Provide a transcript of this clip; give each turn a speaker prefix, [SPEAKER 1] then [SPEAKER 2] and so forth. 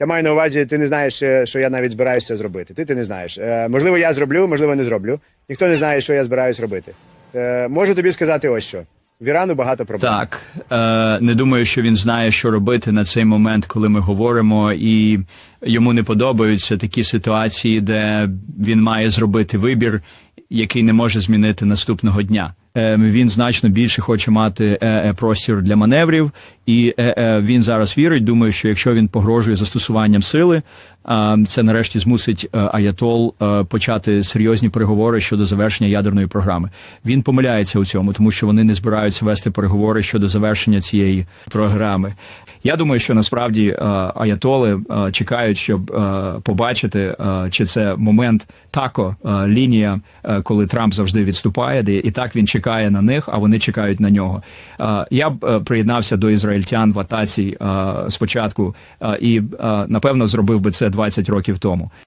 [SPEAKER 1] Я маю на увазі, ти не знаєш, е, що я навіть збираюся зробити. Ти, ти не знаєш. Е, можливо, я зроблю, можливо, не зроблю. Ніхто не знає, що я збираюсь робити. Е, можу тобі сказати ось що. В Ірану багато проблем.
[SPEAKER 2] Так, е, не думаю, що він знає, що робити на цей момент, коли ми говоримо, і йому не подобаються такі ситуації, де він має зробити вибір, який не може змінити наступного дня. Е, він значно більше хоче мати е, е, простір для маневрів, і е, е, він зараз вірить. Думаю, що якщо він погрожує застосуванням сили, е, це нарешті змусить е, Аятол е, почати серйозні переговори щодо завершення ядерної програми. Він помиляється у цьому, тому що вони не збираються вести переговори щодо завершення цієї програми. Я думаю, що насправді е, аятоли е, чекають, щоб е, побачити, е, чи це момент тако е, лінія, е, коли Трамп завжди відступає, де і так він чекає на них, а вони чекають на нього. Е, Я б е, приєднався до ізраїльтян в атаці е, спочатку е, і е, напевно зробив би це 20 років тому.